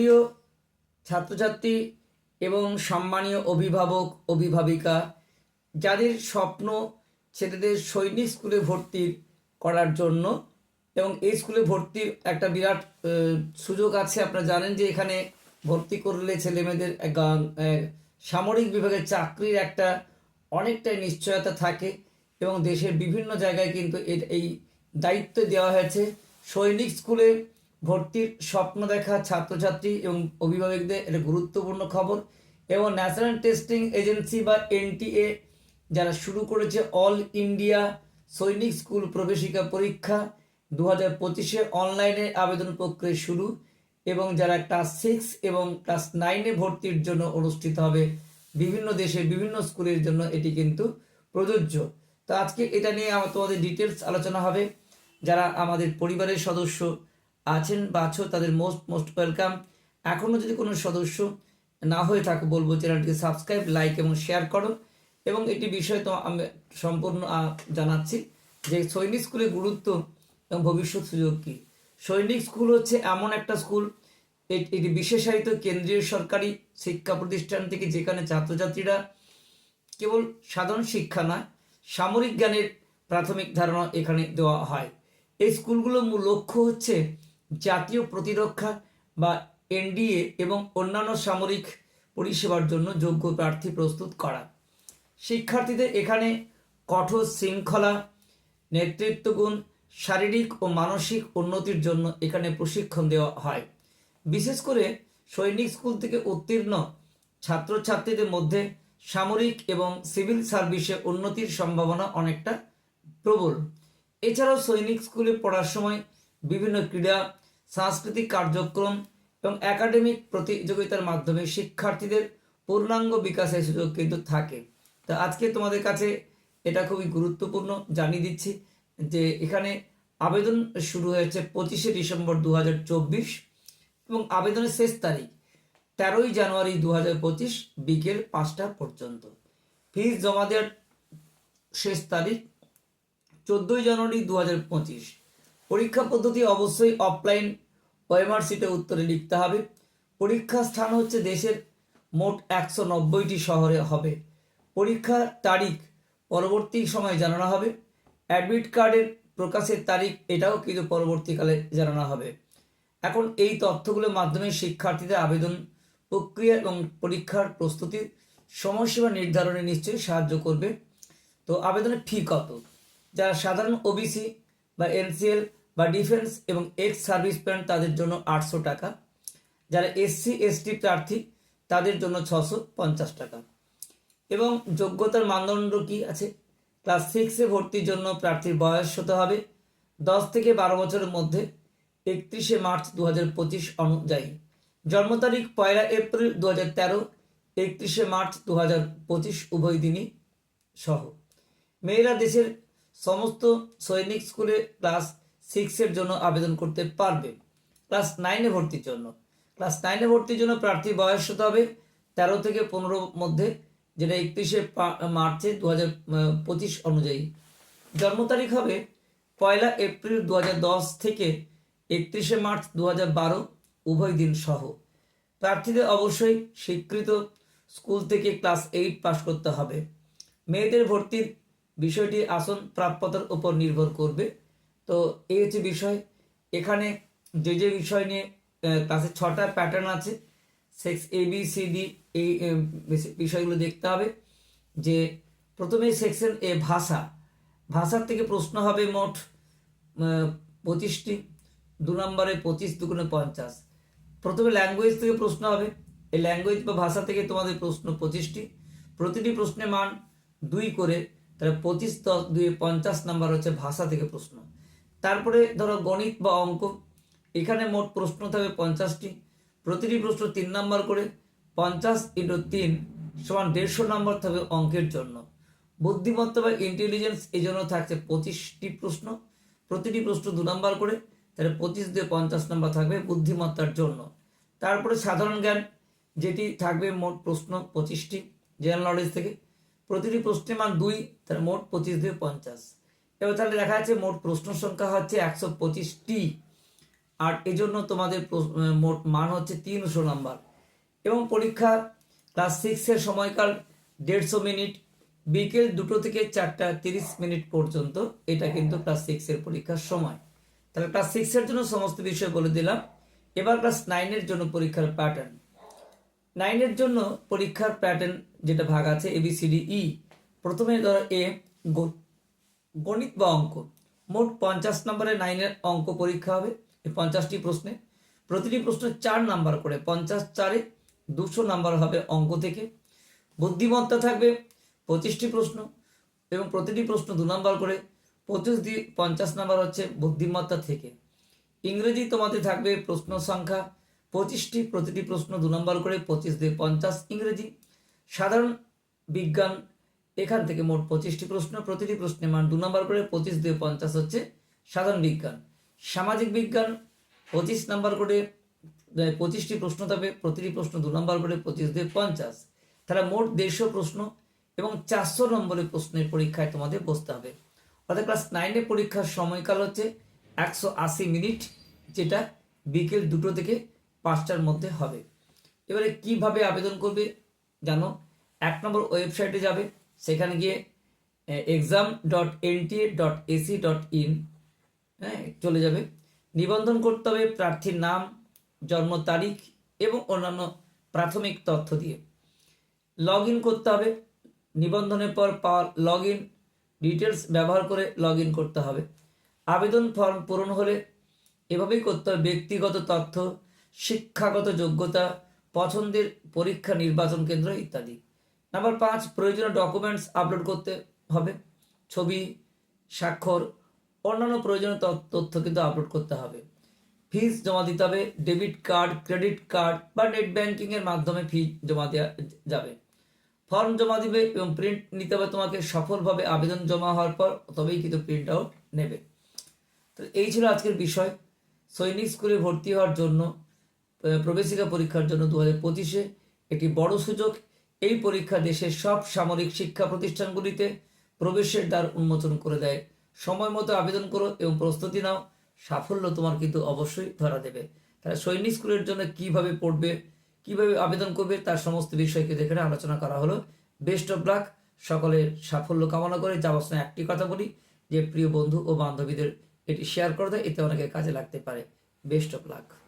সুপ্রিয় ছাত্রছাত্রী এবং সম্মানীয় অভিভাবক অভিভাবিকা যাদের স্বপ্ন ছেলেদের সৈনিক স্কুলে ভর্তি করার জন্য এবং এই স্কুলে ভর্তির একটা বিরাট সুযোগ আছে। আপনারা জানেন যে এখানে ভর্তি করলে ছেলেমেয়েদের এক, আহ, সামরিক বিভাগের চাকরির একটা অনেকটাই নিশ্চয়তা থাকে এবং দেশের বিভিন্ন জায়গায় কিন্তু এই দায়িত্ব দেওয়া হয়েছে। সৈনিক স্কুলে ভর্তির স্বপ্ন দেখা ছাত্রছাত্রী এবং অভিভাবকদের এটা গুরুত্বপূর্ণ খবর। এবং ন্যাশনাল টেস্টিং এজেন্সি বা এনটিএ যারা শুরু করেছে অল ইন্ডিয়া সৈনিক স্কুল প্রবেশিকা পরীক্ষা দু হাজার পঁচিশে অনলাইনে আবেদন প্রক্রিয়া শুরু এবং যারা ক্লাস সিক্স এবং ক্লাস নাইনে ভর্তির জন্য অনুষ্ঠিত হবে, বিভিন্ন দেশে বিভিন্ন স্কুলের জন্য এটি কিন্তু প্রযোজ্য। তো আজকে এটা নিয়ে আমার তোমাদের ডিটেলস আলোচনা হবে। যারা আমাদের পরিবারের সদস্য আছেন বা আছো, তাদের মোস্ট মোস্ট ওয়েলকাম এখনও যদি কোনো সদস্য না হয়ে থাকে, বলব চ্যানেলটিকে সাবস্ক্রাইব লাইক এবং শেয়ার করো। এবং এটি বিষয়ে তো আমি সম্পূর্ণ জানাচ্ছি যে সৈনিক স্কুলের গুরুত্ব এবং ভবিষ্যৎ সুযোগ কী। সৈনিক স্কুল হচ্ছে এমন একটা স্কুল এটি বিশেষায়িত কেন্দ্রীয় সরকারি শিক্ষা প্রতিষ্ঠান থেকে যেখানে ছাত্রছাত্রীরা কেবল সাধারণ শিক্ষা নয়, সামরিক জ্ঞানের প্রাথমিক ধারণা এখানে দেওয়া হয়। এই স্কুলগুলোর মূল লক্ষ্য হচ্ছে জাতীয় প্রতিরক্ষা বা এনডিএ এবং অন্যান্য সামরিক পরিষেবার জন্য যোগ্য প্রার্থী প্রস্তুত করা। শিক্ষার্থীদের এখানে কঠোর শৃঙ্খলা, নেতৃত্বগুণ, শারীরিক ও মানসিক উন্নতির জন্য এখানে প্রশিক্ষণ দেওয়া হয়। বিশেষ করে সৈনিক স্কুল থেকে উত্তীর্ণ ছাত্রছাত্রীদের মধ্যে সামরিক এবং সিভিল সার্ভিসে উন্নতির সম্ভাবনা অনেকটা প্রবল। এছাড়াও সৈনিক স্কুলে পড়ার সময় বিভিন্ন ক্রীড়া, সাংস্কৃতিক কার্যক্রম এবং একাডেমিক প্রতিযোগিতার মাধ্যমে শিক্ষার্থীদের পূর্ণাঙ্গ বিকাশের সুযোগ কিন্তু থাকে। তো আজকে তোমাদের কাছে এটা খুবই গুরুত্বপূর্ণ জানিয়ে দিচ্ছি যে এখানে আবেদন শুরু হয়েছে পঁচিশে ডিসেম্বর দুহাজার চব্বিশ এবং আবেদনের শেষ তারিখ তেরোই জানুয়ারি দু বিকেল পাঁচটা পর্যন্ত। ফিস জমা দেওয়ার শেষ তারিখ চোদ্দোই জানুয়ারি দু পরীক্ষা পদ্ধতি অবশ্যই অফলাইন সিটে উত্তরে লিখতে হবে। পরীক্ষা স্থান হচ্ছে দেশের মোট একশো নব্বইটি শহরে হবে। পরীক্ষার তারিখ পরবর্তী সময়ে জানানো হবে। অ্যাডমিট কার্ডের প্রকাশের তারিখ এটাও কিন্তু পরবর্তীকালে জানানো হবে। এখন এই তথ্যগুলোর মাধ্যমে শিক্ষার্থীদের আবেদন প্রক্রিয়া এবং পরীক্ষার প্রস্তুতির সময়সীমা নির্ধারণে নিশ্চয়ই সাহায্য করবে। তো আবেদনের ফি কত? যারা সাধারণ ওবিসি বা এনসিএল বা ডিফেন্স এবং এক্স সার্ভিস প্যান তাদের জন্য আটশো টাকা। যারা এসসি, এসটি প্রার্থী, তাদের জন্য ছশো পঞ্চাশ টাকা। এবং যোগ্যতার মানদণ্ড কি আছে? ক্লাস সিক্সে ভর্তির জন্য প্রার্থীর বয়স হতে হবে? দশ থেকে বারো বছরের মধ্যে একত্রিশে মার্চ দু হাজার পঁচিশ অনুযায়ী। জন্ম তারিখ পয়লা এপ্রিল দু হাজার তেরো, একত্রিশে মার্চ দু হাজার পঁচিশ উভয় দিনই সহ। মেয়েরা দেশের সমস্ত সৈনিক স্কুলে ক্লাস সিক্সের জন্য আবেদন করতে পারবে। ক্লাস নাইনে ভর্তির জন্য। ক্লাস নাইনে ভর্তির জন্য প্রার্থীর বয়স হতে হবে? তেরো থেকে পনেরো মধ্যে, যেটা একত্রিশে মার্চে দু পঁচিশ অনুযায়ী। জন্ম তারিখ হবে পয়লা এপ্রিল দু দশ থেকে একত্রিশে মার্চ দু হাজার বারো, উভয় দিন সহ। প্রার্থীদের অবশ্যই স্বীকৃত স্কুল থেকে ক্লাস এইট পাশ করতে হবে। মেয়েদের ভর্তির বিষয়টি আসন প্রাপ্যতার উপর নির্ভর করবে। তো এই হচ্ছে বিষয়। এখানে যে যে বিষয় নিয়ে ক্লাসে ছটা প্যাটার্ন আছে। Sets A B C D এই বিষয়গুলো দেখতে হবে। যে প্রথমে সেকশন এ ভাষা। ভাষার থেকে প্রশ্ন হবে মোট পঁচিশটি। দু নম্বরে পঁচিশ দুগুণে পঞ্চাশ। প্রথমে ল্যাঙ্গুয়েজ থেকে প্রশ্ন হবে। এই ল্যাঙ্গুয়েজ বা ভাষা থেকে তোমাদের প্রশ্ন পঁচিশটি। প্রতিটি প্রশ্নে মান দুই করে, তাহলে পঁচিশ দশ দুই পঞ্চাশ নাম্বার হচ্ছে ভাষা থেকে প্রশ্ন। তারপরে ধরো গণিত বা অঙ্ক, এখানে মোট প্রশ্ন থাকবে পঞ্চাশটি। প্রতিটি প্রশ্ন তিন নাম্বার করে, পঞ্চাশ ইন্টু তিন সমান দেড়শো নাম্বার থাকবে অঙ্কের জন্য। বুদ্ধিমত্তা বা ইন্টেলিজেন্স এই জন্য থাকছে পঁচিশটি প্রশ্ন। প্রতিটি প্রশ্ন দু নাম্বার করে, তাহলে পঁচিশ দিয়ে পঞ্চাশ নাম্বার থাকবে বুদ্ধিমত্তার জন্য। তারপরে সাধারণ জ্ঞান, যেটি থাকবে মোট প্রশ্ন পঁচিশটি জেনারেল নলেজ থেকে। প্রতিটি প্রশ্নের মান দুই তার মোট পঁচিশ দিয়ে পঞ্চাশ। এবার তাহলে দেখা যাচ্ছে মোট প্রশ্ন সংখ্যা হচ্ছে একশো পঁচিশটি। আর এজন্য তোমাদের মোট মান হচ্ছে তিনশো নাম্বার। এবং পরীক্ষা ক্লাস সিক্সের সময়কাল দেড়শো মিনিট, বিকেল দুটো থেকে চারটা তিরিশ মিনিট পর্যন্ত। এটা কিন্তু ক্লাস সিক্সের পরীক্ষার সময়। তাহলে ক্লাস সিক্সের জন্য সমস্ত বিষয় বলে দিলাম। এবার ক্লাস নাইনের জন্য পরীক্ষার প্যাটার্ন নাইনের জন্য পরীক্ষার প্যাটার্ন যেটা ভাগ আছে এবিসিডি ই প্রথমে ধরো এ গণিত বা অঙ্ক। মোট পঞ্চাশ নম্বরের নাইনের অঙ্ক পরীক্ষা হবে। এই পঞ্চাশটি প্রশ্নে প্রতিটি প্রশ্ন চার নাম্বার করে, পঞ্চাশ চারে দুশো নাম্বার হবে অঙ্ক থেকে। বুদ্ধিমত্তা থাকবে পঁচিশটি প্রশ্ন এবং প্রতিটি প্রশ্ন দু নাম্বার করে, পঁচিশ দিয়ে পঞ্চাশ নাম্বার হচ্ছে বুদ্ধিমত্তা থেকে। ইংরেজি তোমাদের থাকবে প্রশ্ন সংখ্যা পঁচিশটি, প্রতিটি প্রশ্ন দু নম্বর করে, পঁচিশ দিয়ে পঞ্চাশ ইংরেজি। সাধারণ বিজ্ঞান এখান থেকে মোট পঁচিশটি প্রশ্ন, প্রতিটি প্রশ্নে মান দু নম্বর করে পঁচিশ দিয়ে পঞ্চাশ হচ্ছে সাধারণ বিজ্ঞান। সামাজিক বিজ্ঞান, পঁচিশ নম্বর করে পঁচিশটি প্রশ্ন থাকবে প্রতিটি প্রশ্ন দু নম্বর করে পঁচিশ দিয়ে পঞ্চাশ। তাহলে মোট দেড়শো প্রশ্ন এবং চারশো নম্বরের প্রশ্নের পরীক্ষায় তোমাদের বসতে হবে। অর্থাৎ ক্লাস নাইনের পরীক্ষার সময়কাল হচ্ছে একশো আশি মিনিট, যেটা বিকেল দুটো থেকে পাঁচটার মধ্যে হবে। এবারে কীভাবে আবেদন করবে জানো? এক নম্বর ওয়েবসাইটে যাবে সেখানে গিয়ে exam dot NTA dot AC dot in হ্যাঁ চলে যাবে। নিবন্ধন করতে হবে প্রার্থীর নাম, জন্ম তারিখ এবং অন্যান্য প্রাথমিক তথ্য দিয়ে। লগ ইন করতে হবে। নিবন্ধনের পর পাওয়ার লগ ইন ডিটেলস ব্যবহার করে লগ ইন করতে হবে। আবেদন ফর্ম পূরণ হলে এভাবেই করতে হবে। ব্যক্তিগত তথ্য, শিক্ষাগত যোগ্যতা, পছন্দের পরীক্ষা, নির্বাচন কেন্দ্র ইত্যাদি। নাম্বার পাঁচ, প্রয়োজনীয় ডকুমেন্টস আপলোড করতে হবে। ছবি, স্বাক্ষর, অন্যান্য প্রয়োজনীয় তথ্য- কিন্তু আপলোড করতে হবে। ফিস জমা দিতে হবে ডেবিট কার্ড ক্রেডিট কার্ড বা নেট ব্যাংকিংয়ের মাধ্যমে ফি জমা দেওয়া যাবে। ফর্ম জমা দিবে এবং প্রিন্ট নিতে হবে তোমাকে সফলভাবে আবেদন জমা হওয়ার পর, তবেই কিন্তু প্রিন্ট আউট নেবে। তো এই ছিল আজকের বিষয়। সৈনিক স্কুলে ভর্তি হওয়ার জন্য প্রবেশিকা পরীক্ষার জন্য দু হাজার পঁচিশে একটি বড় সুযোগ এই পরীক্ষা দেশের সব সামরিক শিক্ষা প্রতিষ্ঠানগুলিতে প্রবেশের দ্বার উন্মোচন করে দেয়। সময় মতো আবেদন করো এবং প্রস্তুতি নাও। সাফল্য তোমার কিন্তু অবশ্যই ধরা দেবে। তাহলে সৈনিক স্কুলের জন্য কীভাবে পড়বে, কীভাবে আবেদন করবে, তার সমস্ত বিষয়কে এখানে আলোচনা করা হলো। বেস্ট অফ লাক, সকলের সাফল্য কামনা করে যাওয়ার সময় একটি কথা বলি, যে প্রিয় বন্ধু ও বান্ধবীদের এটি শেয়ার করে দেয়, এতে অনেকের কাজে লাগতে পারে। Best of luck.